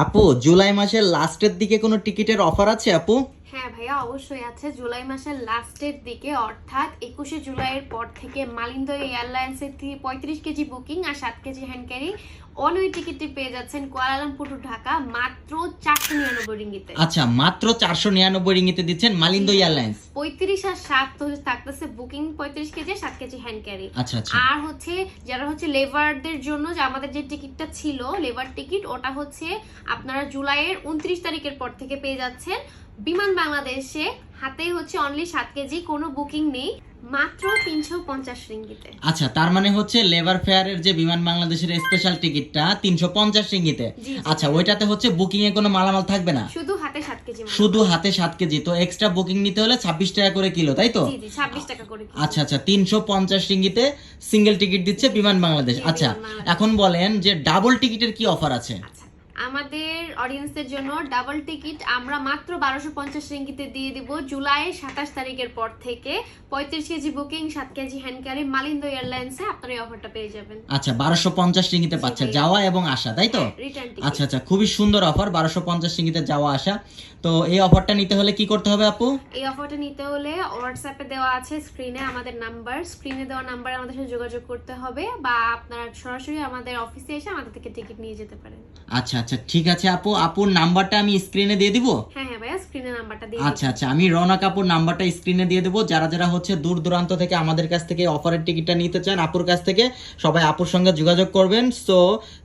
আপু জুলাই মাসের লাস্টের দিকে কোনো টিকিটের অফার আছে আপু? হ্যাঁ ভাইয়া অবশ্যই আছে। জুলাই মাসের লাস্টের দিকে অর্থাৎ একুশে জুলাইয়ের পর থেকে মালিন্দ এয়ারলাইন্সের থেকে পঁয়ত্রিশ কেজি বুকিং আর সাত KG hand carry one way টিকিটটি পেয়ে যাচ্ছেন কুয়ালালামপুর টু ঢাকা মাত্র চারশো নিরানব্বই রিঙ্গিতে। আচ্ছা মাত্র চারশো নিরানব্বই রিঙ্গিতে দিচ্ছেন মালিন্দ এয়ারলাইন্স। পঁয়ত্রিশ আর সাত তো থাকতেছে বুকিং পঁয়ত্রিশ কেজি সাত কেজি হ্যান্ড ক্যারি আচ্ছা আচ্ছা। আর হচ্ছে যারা হচ্ছে লেবারদের জন্য যে আমাদের যে টিকিটটা ছিল লেবার টিকিট ওটা হচ্ছে আপনারা জুলাইয়ের উনত্রিশ তারিখের পর থেকে পেয়ে যাচ্ছেন। বিমান বাংলাদেশে হাতে হচ্ছে অনলি সাত কেজি কোনো বুকিং নেই মাত্র তিনশো পঞ্চাশ রিঙ্গিতে। আচ্ছা তার মানে হচ্ছে লেবার ফেয়ারের যে বিমান বাংলাদেশের স্পেশাল টিকিটটা তিনশো পঞ্চাশ রিঙ্গিতে। আচ্ছা ওইটাতে হচ্ছে বুকিং এ কোনো মালামাল থাকবে না? শুধু হাতে সাত কেজি শুধু হাতে সাত কেজি তো এক্সট্রা বুকিং নিতে হলে ছাব্বিশ টাকা করে কিলো তাই তো? ছাব্বিশ টাকা করে আচ্ছা আচ্ছা তিনশো পঞ্চাশ রিঙ্গিতে সিঙ্গেল টিকিট দিচ্ছে বিমান বাংলাদেশ। আচ্ছা এখন বলেন যে ডাবল টিকিটের কি অফার আছে? আচ্ছা আমাদের অডিয়েন্সদের জন্য ডাবল টিকিট আমরা মাত্র বারোশো পঞ্চাশ রিঙ্গিতে দিয়ে দিব জুলাই সাতাশ তারিখের পর থেকে। পঁয়ত্রিশ কেজি বুকিং সাত কেজি হ্যান্ড ক্যারি মালিন্দ এয়ারলাইন্সে আপনারা এই অফারটা পেয়ে যাবেন। আচ্ছা বারোশো পঞ্চাশ রিঙ্গিতে পাচ্ছে যাওয়া এবং আসা তাই তো? আচ্ছা আচ্ছা খুবই সুন্দর অফার বারোশো পঞ্চাশ রিঙ্গিতে যাওয়া আসা। তো এই অফারটা নিতে হলে কি করতে হবে আপু? এই অফারটা নিতে হলে হোয়াটসঅ্যাপে দেওয়া আছে স্ক্রিনে আমাদের নাম্বার স্ক্রিনে দেওয়া নাম্বারে আমাদের সাথে যোগাযোগ করতে হবে বা আপনারা সরাসরি আমাদের অফিসে এসে আমাদের থেকে টিকিট নিয়ে যেতে পারেন। আচ্ছা। আচ্ছা ঠিক আছে আপু। আপুর নাম্বারটা আমি স্ক্রিনে দিয়ে দিব? হ্যাঁ হ্যাঁ ভাইয়া স্ক্রিনে নাম্বারটা দিয়ে আচ্ছা আচ্ছা আমি রওনক আপুর নাম্বারটা স্ক্রিনে দিয়ে দেবো। যারা যারা হচ্ছে দূর দূরান্ত থেকে আমাদের কাছ থেকে অফারের টিকিটটা নিতে চান আপুর কাছ থেকে সবাই আপুর সঙ্গে যোগাযোগ করবেন। সো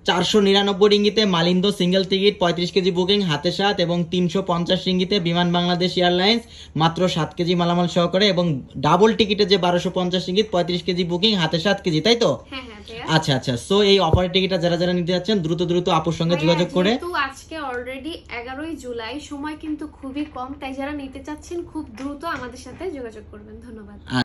চারশো নিরানব্বই রিঙ্গিতে মালিন্দ সিঙ্গেল টিকিট পঁয়ত্রিশ কেজি বুকিং হাতে সাত এবং তিনশো পঞ্চাশ রিঙ্গিতে বিমান বাংলাদেশ এয়ারলাইন্স মাত্র সাত কেজি মালামাল সহকারে এবং ডাবল টিকিটে যে বারোশো পঞ্চাশ রিঙ্গিত পঁয়ত্রিশ কেজি বুকিং হাতে সাত কেজি তাই তো? হ্যাঁ হ্যাঁ। আচ্ছা আচ্ছা। সো এই অফারের টিকিটটা যারা যারা নিতে যাচ্ছেন দ্রুত দ্রুত আপুর সঙ্গে যোগাযোগ করে। তো আজকে অলরেডি এগারোই জুলাই সময় কিন্তু খুবই কম তাই যারা নিতে চাচ্ছেন খুব দ্রুত আমাদের সাথে যোগাযোগ করবেন। ধন্যবাদ।